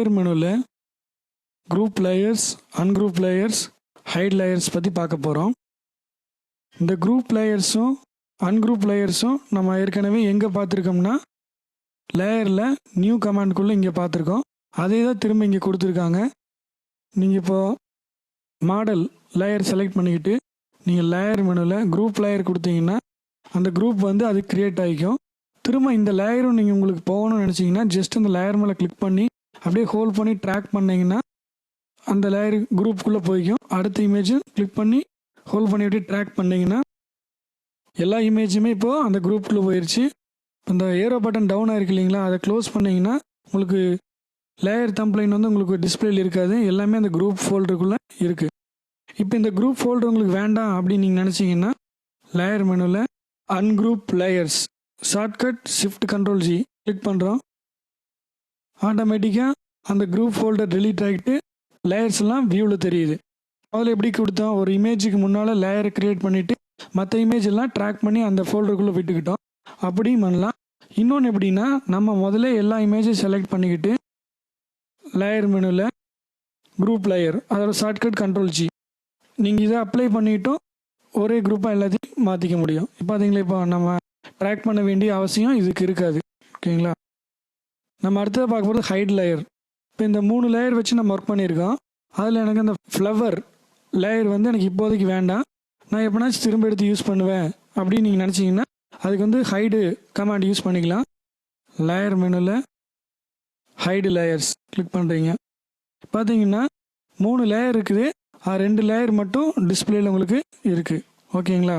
Layer மெனுவில் group layers ungroup layers hide layers பற்றி பார்க்க போகிறோம் இந்த குரூப் லேயர்ஸும் அன்குரூப் லேயர்ஸும் நம்ம ஏற்கனவே எங்கே பார்த்துருக்கோம்னா லேயரில் நியூ கமாண்ட்குள்ளே இங்கே பார்த்துருக்கோம். அதே தான் திரும்ப இங்கே கொடுத்துருக்காங்க. நீங்கள் இப்போது மாடல் லேயர் செலக்ட் பண்ணிக்கிட்டு நீங்கள் லேயர் மெனுவில் குரூப் லேயர் கொடுத்தீங்கன்னா அந்த குரூப் வந்து அது கிரியேட் ஆகிக்கும். திரும்ப இந்த லேயரும் நீங்கள் உங்களுக்கு போகணும்னு நினச்சிங்கன்னா ஜஸ்ட் அந்த லேயர் மேலே கிளிக் பண்ணி அப்படியே ஹோல்ட் பண்ணி ட்ராக் பண்ணிங்கன்னா அந்த லேயர் குரூப்புக்குள்ளே போய்க்கும். அடுத்த இமேஜும் கிளிக் பண்ணி ஹோல்ட் பண்ணி அப்படியே ட்ராக் பண்ணிங்கன்னா எல்லா இமேஜுமே இப்போது அந்த குரூப்புக்குள்ளே போயிடுச்சு அந்த ஏரோ பட்டன் டவுன் ஆயிருக்கு இல்லைங்களா? அதை க்ளோஸ் பண்ணிங்கன்னா உங்களுக்கு லேயர் தம்ப்ளைன் வந்து உங்களுக்கு டிஸ்பிளேல இருக்காது. எல்லாமே அந்த குரூப் ஃபோல்டருக்குள்ளே இருக்குது இப்போ இந்த குரூப் ஃபோல்டர் உங்களுக்கு வேண்டாம் அப்படின்னு நீங்கள் நினச்சிங்கன்னா லேயர் மெனுவில் ungroup layers shortcut shift control G click பண்ணுறோம் ஆட்டோமேட்டிக்காக அந்த குரூப் ஃபோல்டர் டெலீட் ஆகிட்டு லேயர்ஸ் எல்லாம் வியூவில் தெரியுது. அதில் எப்படி கொடுத்தோம்? ஒரு இமேஜுக்கு முன்னால் லேயரை க்ரியேட் பண்ணிவிட்டு மற்ற இமேஜ் எல்லாம் ட்ராக் பண்ணி அந்த ஃபோல்டருக்குள்ளே விட்டுக்கிட்டோம். அப்படியும் பண்ணலாம். இன்னொன்று எப்படின்னா நம்ம முதல்ல எல்லா இமேஜும் செலக்ட் பண்ணிக்கிட்டு லேயர் மெனுவில் குரூப் லேயர் அதோட ஷார்ட்கட் கண்ட்ரோல் ஜி நீங்கள் இதை அப்ளை பண்ணிக்கிட்டும் ஒரே குரூப்பாக எல்லாத்தையும் மாற்றிக்க முடியும். இப்போ பார்த்தீங்களா இப்போ நம்ம ட்ராக் பண்ண வேண்டிய அவசியம் இதுக்கு இருக்காது. ஓகேங்களா? நம்ம அடுத்தது பார்க்க போகிறது ஹைட் லேயர் இப்போ இந்த மூணு லேயர் வச்சு நம்ம ஒர்க் பண்ணியிருக்கோம். அதில் எனக்கு அந்த ஃப்ளவர் லேயர் வந்து எனக்கு இப்போதைக்கு வேண்டாம். நான் எப்போனாச்சும் திரும்ப எடுத்து யூஸ் பண்ணுவேன் அப்படின்னு நீங்கள் நினச்சிங்கன்னா அதுக்கு வந்து ஹைடு கமாண்ட் யூஸ் பண்ணிக்கலாம். லேயர் மெனுவில் ஹைடு லேயர்ஸ் கிளிக் பண்ணுறீங்க பார்த்தீங்கன்னா மூணு லேயர் இருக்குது. ரெண்டு லேயர் மட்டும் டிஸ்பிளேயில் உங்களுக்கு இருக்குது ஓகேங்களா